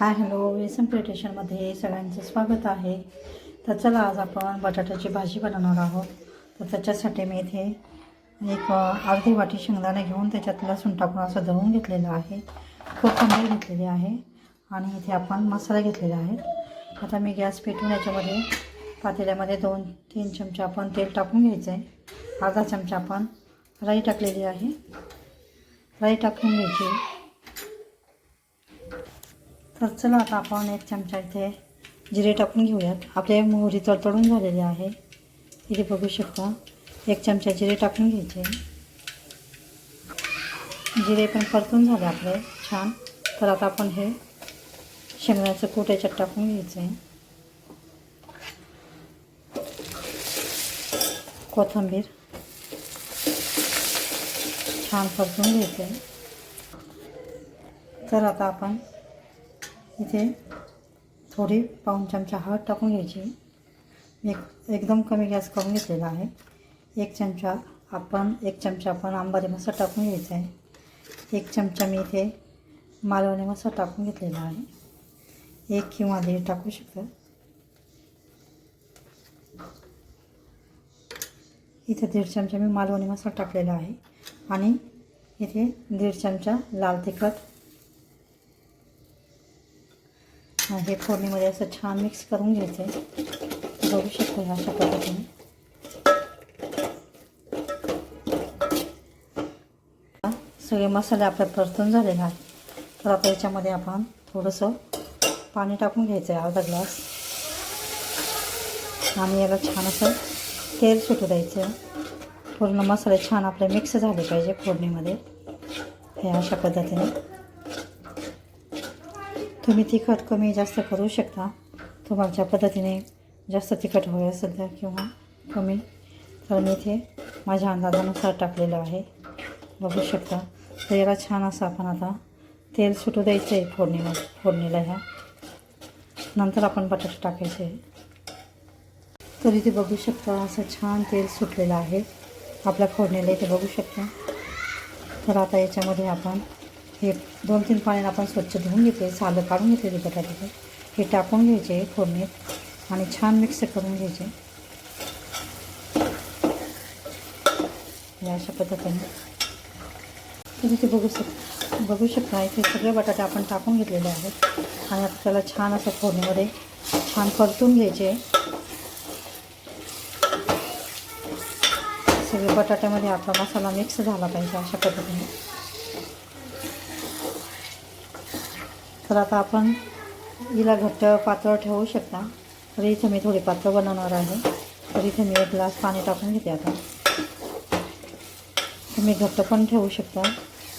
Hi hello. वेसन प्रिटेशनमध्ये सगळ्यांचं स्वागत आहे. तर चला आज आपण बटाट्याची भाजी बनवणार आहोत. तर त्याच्यासाठी मी इथे एक अर्धी वाटी शेंगदाणे घेऊन त्याच्यात लसूण टाकून असं दळून घेतलेलं आहे. कोथिंबीर घेतलेली आहे आणि इथे आपण मसाले घेतलेले आहेत आता मी गॅस पेटून याच्यामध्ये पातेल्यामध्ये दोन तीन चमचे आपण तेल टाकून घ्यायचं आहे अर्धा चमचा आपण राई टाकलेली आहे. राई टाकून घ्यायची. तर चला आता आपण एक चमचा इथे जिरे टाकून घेऊयात. आपल्या मोहरी तडतडून झालेली आहे. इथे बघू शकता एक चमचा जिरे टाकून घ्यायचे. जिरे पण परतून झाले आपले छान. तर आता आपण हे शेंगण्याचं कूट याच्यात टाकून घ्यायचं. आहे कोथिंबीर. छान परतून घ्यायचं. आहे तर आता आपण इथे थोडी पाऊण चमचा हळद टाकून घ्यायची. एक एकदम कमी गॅस करून घेतलेला आहे. एक चमचा आपण एक चमचा आपण आंबारी मसाला टाकून घ्यायचा आहे. एक चमचा मी इथे मालवणी मसाला टाकून घेतलेला आहे. एक किंवा दीड टाकू शकतो. इथे दीड चमचा मी मालवणी मसाला टाकलेला आहे. आणि इथे दीड चमचा लाल तिखट हे फोडणीमध्ये असं छान मिक्स करून घ्यायचं आहे बघू शकतो ह्या अशा पद्धतीने. सगळे मसाले आपल्या परतून झालेले आहेत. तर आता याच्यामध्ये आपण थोडंसं पाणी टाकून घ्यायचं आहे अर्धा ग्लास. आणि याला छान असं तेल सुटू द्यायचं. पूर्ण मसाले छान आपले मिक्स झाले पाहिजे फोडणीमध्ये. हे अशा पद्धतीने. तुम्ही तिखट कमी जास्त करू शकता. तुम्हाला पद्धतीने जास्त तिखट हवे असेल तर किंवा कमी तर मी इथे माझ्या अंदाजानुसार टाकलेलं आहे. बघू शकता. तर याला छान असं आपण आता तेल सुटू द्यायचं आहे फोडणीला फोडणीला ह्या. नंतर आपण बटाटे टाकायचे. आहे तर इथे बघू शकता असं छान तेल सुटलेलं आहे. आपल्या फोडणीला इथे बघू शकता. तर आता याच्यामध्ये आपण हे दोन तीन पाण्याने आपण स्वच्छ धुवून घेते सालं काढून घेतलेले बटाट्याचे हे टाकून घ्यायचे फोडणीत आणि छान मिक्स करून घ्यायचे. अशा पद्धतीने. तुम्ही ते बघू शक बघू शकता इथे सगळे बटाटे आपण टाकून घेतलेले आहेत. आणि आता त्याला छान असं फोडणीमध्ये छान परतून घ्यायचे. सगळे बटाट्यामध्ये आपला मसाला मिक्स झाला पाहिजे अशा पद्धतीने. तर आता आपण हिला घट्ट पातळ ठेवू शकता. तर इथे मी थोडी पातळ बनवणार आहे. तर इथे मी एक ग्लास पाणी टाकून घेते आता. तुम्ही घट्ट पण ठेवू शकता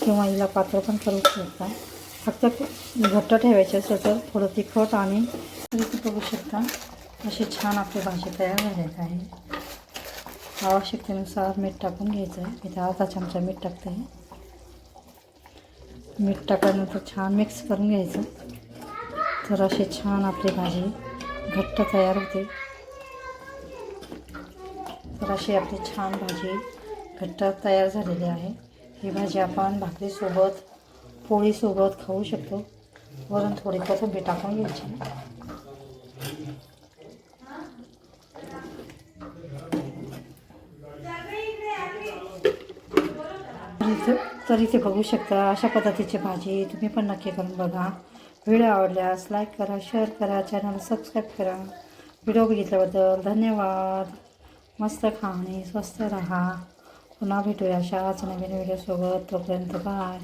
किंवा हिला पातळ पण करू शकता. फक्त घट्ट ठेवायचे असेल तर थोडं तिखट आणि बघू शकता. अशी छान आपली भाजी तयार झालेली आहे. आवश्यकतेनुसार मीठ टाकून घ्यायचं आहे इथे अर्धा चमचा मीठ टाकते. मीठ टाकल्यानंतर छान मिक्स करून घ्यायचं. तर अशी छान आपली भाजी घट्ट तयार होते. तर अशी आपली छान भाजी घट्ट तयार झालेली आहे. ही भाजी आपण भाकरीसोबत पोळीसोबत खाऊ शकतो. वरून थोडी कोथिंबीर टाकून घ्यायची. तर तर इथे बघू शकता अशा पद्धतीची भाजी तुम्ही पण नक्की करून बघा. व्हिडिओ आवडल्यास लाईक करा शेअर करा चॅनल सबस्क्राईब करा. व्हिडिओ बघितल्याबद्दल धन्यवाद. मस्त खा आणि स्वस्त राहा. पुन्हा भेटूया अशाच नवीन व्हिडिओसोबत तोपर्यंत बाय